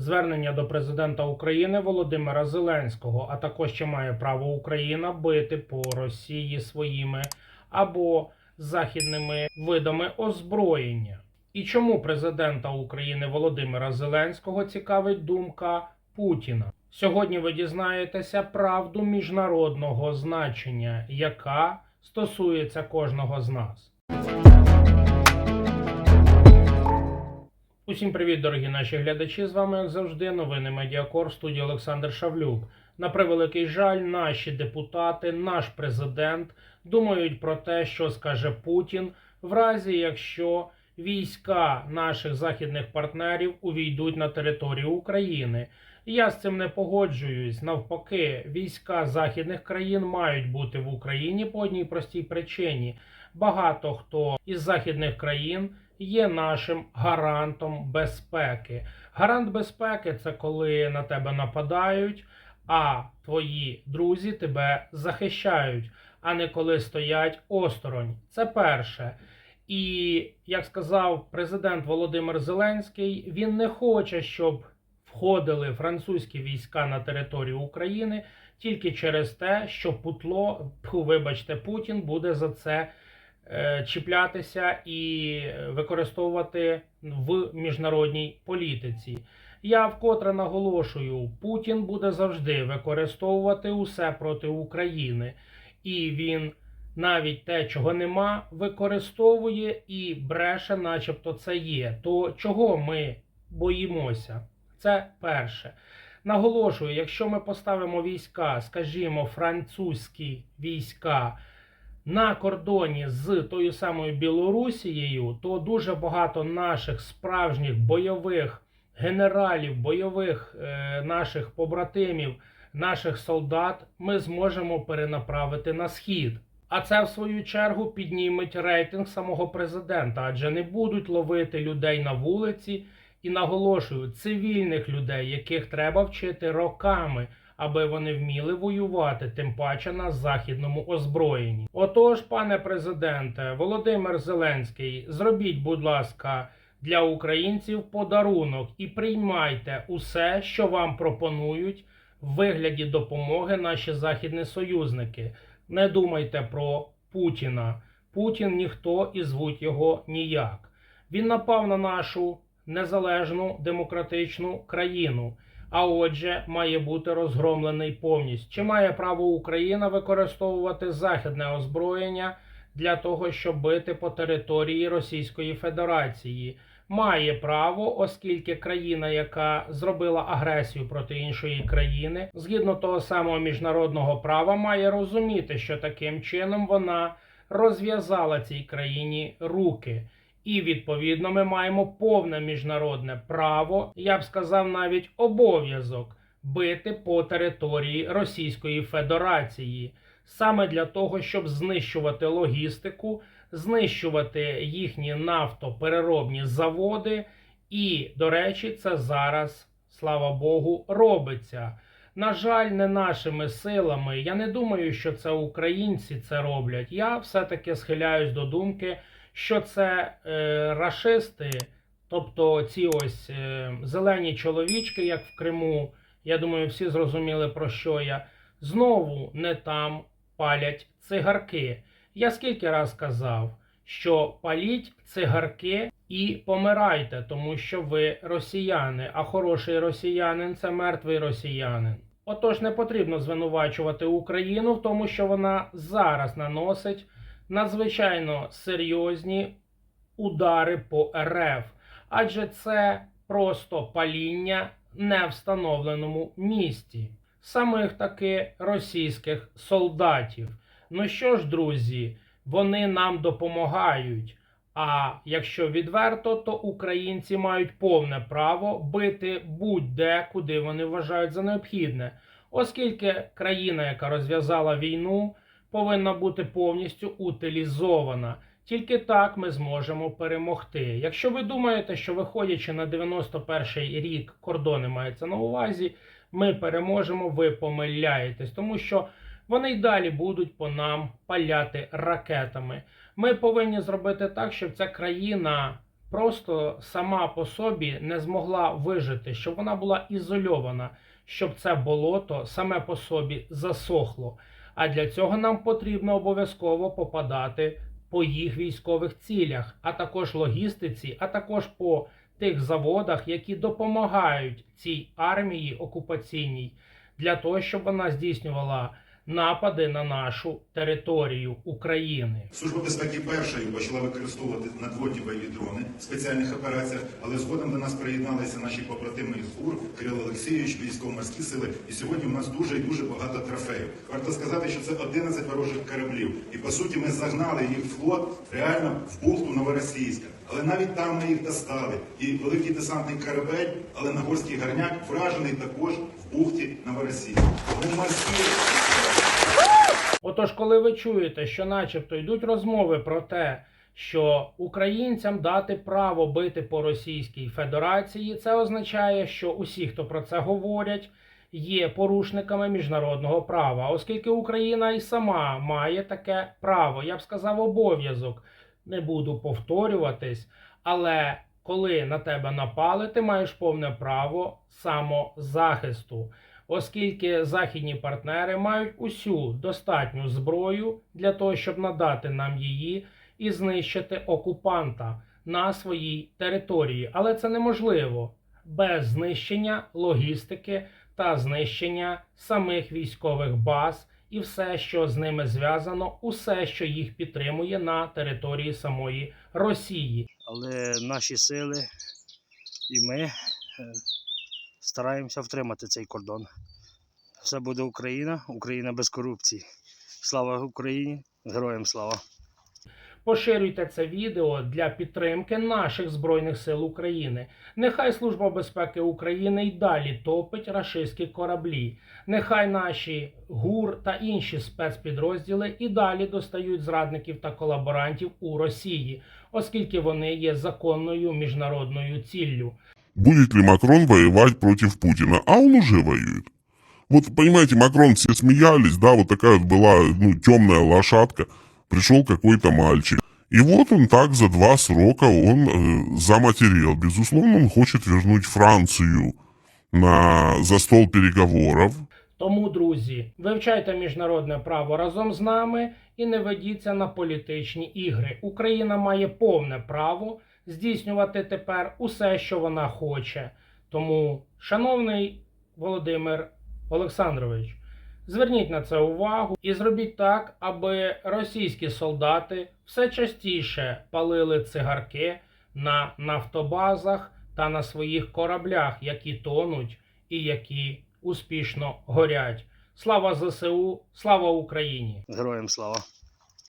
Звернення до президента України Володимира Зеленського, а також чи має право Україна бити по Росії своїми або західними видами озброєння. І чому президента України Володимира Зеленського цікавить думка Путіна? Сьогодні ви дізнаєтеся правду міжнародного значення, яка стосується кожного з нас. Усім привіт, дорогі наші глядачі. З вами, як завжди, новини Медіакор, студія Олександр Шавлюк. На превеликий жаль, наші депутати, наш президент думають про те, що скаже Путін, в разі якщо війська наших західних партнерів увійдуть на територію України. Я з цим не погоджуюсь. Навпаки, війська західних країн мають бути в Україні по одній простій причині. Багато хто із західних країн є нашим гарантом безпеки. Гарант безпеки це коли на тебе нападають, а твої друзі тебе захищають, а не коли стоять осторонь. Це перше. І як сказав президент Володимир Зеленський, він не хоче, щоб входили французькі війська на територію України тільки через те, що путло, вибачте, Путін буде за це чіплятися і використовувати в міжнародній політиці. Я вкотре наголошую, Путін буде завжди використовувати усе проти України, і він навіть те, чого нема, використовує і бреше, начебто це є. То чого ми боїмося? Це перше. Наголошую, якщо ми поставимо війська, скажімо, французькі війська на кордоні з тою самою Білорусією, то дуже багато наших справжніх бойових генералів, бойових е, наших побратимів, наших солдат ми зможемо перенаправити на схід. А це в свою чергу підніметь рейтинг самого президента, адже не будуть ловити людей на вулиці. І наголошую, цивільних людей, яких треба вчити роками, аби вони вміли воювати, тим паче на західному озброєнні. Отож, пане президенте, Володимир Зеленський, зробіть, будь ласка, для українців подарунок і приймайте усе, що вам пропонують в вигляді допомоги наші західні союзники. Не думайте про Путіна. Путін ніхто і звуть його ніяк. Він напав на нашу незалежну демократичну країну. А отже, має бути розгромлений повністю. Чи має право Україна використовувати західне озброєння для того, щоб бити по території Російської Федерації? Має право, оскільки країна, яка зробила агресію проти іншої країни, згідно того самого міжнародного права, має розуміти, що таким чином вона розв'язала цій країні руки. І відповідно ми маємо повне міжнародне право, я б сказав, навіть обов'язок бити по території Російської Федерації саме для того, щоб знищувати логістику, знищувати їхні нафтопереробні заводи. І, до речі, це зараз, слава Богу, робиться. На жаль, не нашими силами. Я не думаю, що це українці це роблять. Я все-таки схиляюсь до думки що це е, рашисти, тобто ці ось е, зелені чоловічки, як в Криму. Я думаю, всі зрозуміли про що я. Знову не там палять цигарки. Я скільки раз казав, що паліть цигарки і помирайте, тому що ви росіяни, а хороший росіянин це мертвий росіянин. Отож, не потрібно звинувачувати Україну в тому, що вона зараз наносить надзвичайно серйозні удари по РФ, адже це просто паління не встановленому місті самих таки російських солдатів. Ну що ж, друзі, вони нам допомагають. А якщо відверто, то українці мають повне право бити будь-де, куди вони вважають за необхідне, оскільки країна, яка розв'язала війну, повинна бути повністю утилізована. Тільки так ми зможемо перемогти. Якщо ви думаєте, що виходячи на 91-й рік кордони мається на увазі, ми переможемо, ви помиляєтесь, тому що вони й далі будуть по нам паляти ракетами. Ми повинні зробити так, щоб ця країна просто сама по собі не змогла вижити, щоб вона була ізольована, щоб це болото саме по собі засохло. А для цього нам потрібно обов'язково попадати по їх військових цілях, а також логістиці, а також по тих заводах, які допомагають цій армії окупаційній для того, щоб вона здійснювала напади на нашу територію України. Служба безпеки першою почала використовувати надводні бойові дрони в спеціальних операціях, але згодом до нас приєдналися наші побратими із ГУР, Кирило Олексійович, військово-морські сили. І сьогодні у нас дуже і дуже багато трофеїв. Варто сказати, що це 11 ворожих кораблів. І по суті ми загнали їх флот реально в бухту Новоросійська. Але навіть там ми їх достали. І великий десантний корабель, але Нагорський гарняк вражений також в бухті Новоросійська. Тому морські Отож, коли ви чуєте, що начебто йдуть розмови про те, що українцям дати право бити по Російській Федерації, це означає, що усі, хто про це говорять, є порушниками міжнародного права, оскільки Україна і сама має таке право, я б сказав, обов'язок. Не буду повторюватись, але коли на тебе напали, ти маєш повне право самозахисту оскільки західні партнери мають усю достатню зброю для того, щоб надати нам її і знищити окупанта на своїй території. Але це неможливо без знищення логістики та знищення самих військових баз і все, що з ними зв'язано, усе, що їх підтримує на території самої Росії. але наші сили і ми е, стараємося втримати цей кордон. Все буде Україна, Україна без корупції. Слава Україні! Героям слава! Поширюйте це відео для підтримки наших збройних сил України. Нехай Служба безпеки України й далі топить рашистські кораблі. Нехай наші ГУР та інші спецпідрозділи і далі достають зрадників та колаборантів у Росії, оскільки вони є законною міжнародною ціллю. Будет ли Макрон воевать против Путина, а он уже воюет. Вот, понимаете, Макрон все смеялись, да, вот такая вот была, ну, темная лошадка, пришел какой-то мальчик. И вот он так за два срока он э, заматерел. Безусловно, он хочет вернуть Францию на, за стол переговоров. Тому, друзі, вивчайте міжнародне право разом з нами і не ведіться на політичні ігри. Україна має повне право здійснювати тепер усе, що вона хоче. Тому, шановний Володимир Олександрович, зверніть на це увагу і зробіть так, аби російські солдати все частіше палили цигарки на нафтобазах та на своїх кораблях, які тонуть і які успішно горять. Слава ЗСУ, слава Україні! Героям слава!